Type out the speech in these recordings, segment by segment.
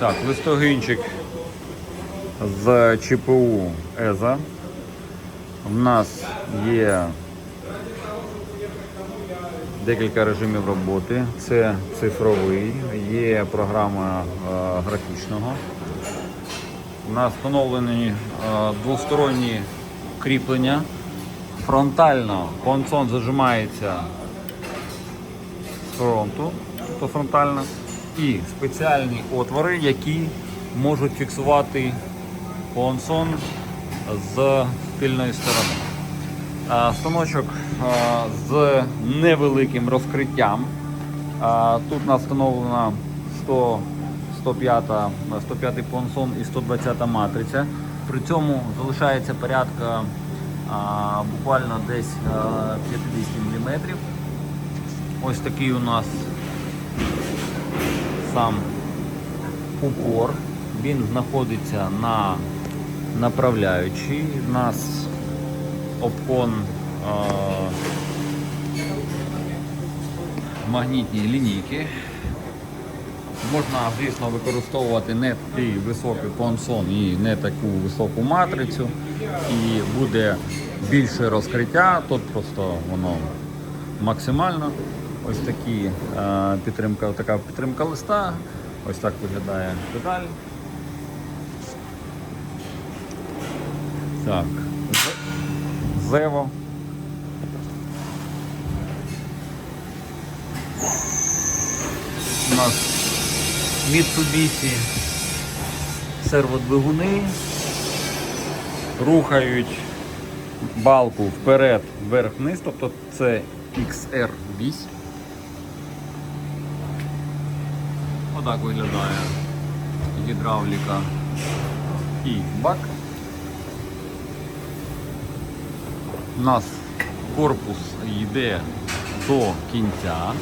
Так, листогинчик з ЧПУ ЕЗА. У нас є декілька режимів роботи. Це цифровий, є програма е, графічного. У нас встановлені е, двосторонні кріплення. Фронтально понсон зажимається з фронту, то фронтально, і спеціальні отвори, які можуть фіксувати понсон з тильної сторони. Станочок з невеликим розкриттям. Тут у нас встановлена 100, 105, 105 понсон і 120 матриця. При цьому залишається порядка буквально десь а, 50 мм. Ось такий у нас сам упор. Він знаходиться на направляючій. У нас обкон а, магнітні лінійки. Можна, звісно, використовувати не такий високий понсон і не таку високу матрицю, і буде більше розкриття. Тут просто воно максимально. Ось такі е, підтримка, така підтримка листа. Ось так виглядає педаль. Так. Зево. У нас Mitsubishi серводвигуни рухають балку вперед, вверх-вниз, тобто це XR вісь. Отак виглядає гідравліка і бак. У нас корпус йде до кінця.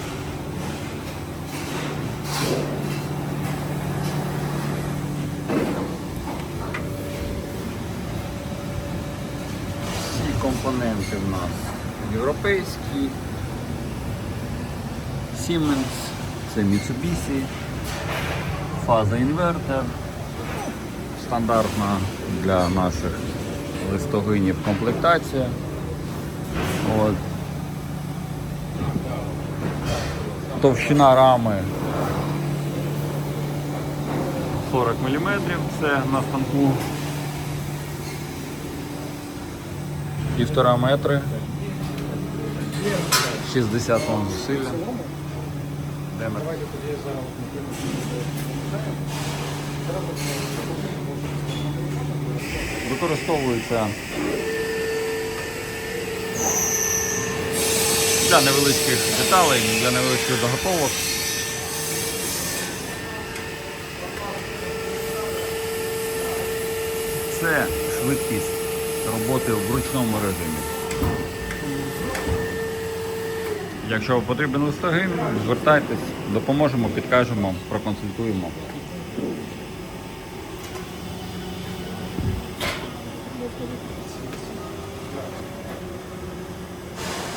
Всі компоненти в нас європейські. Siemens, це Mitsubishi, фаза інвертор. Стандартна для наших листогинів комплектація. От. Товщина рами 40 мм, це на станку. Півтора метри. 60 тонн зусилля. Де ми? Використовується для невеличких деталей, для невеличких заготовок. Це швидкість роботи в ручному режимі. Якщо потрібен листогин, звертайтесь, допоможемо, підкажемо, проконсультуємо.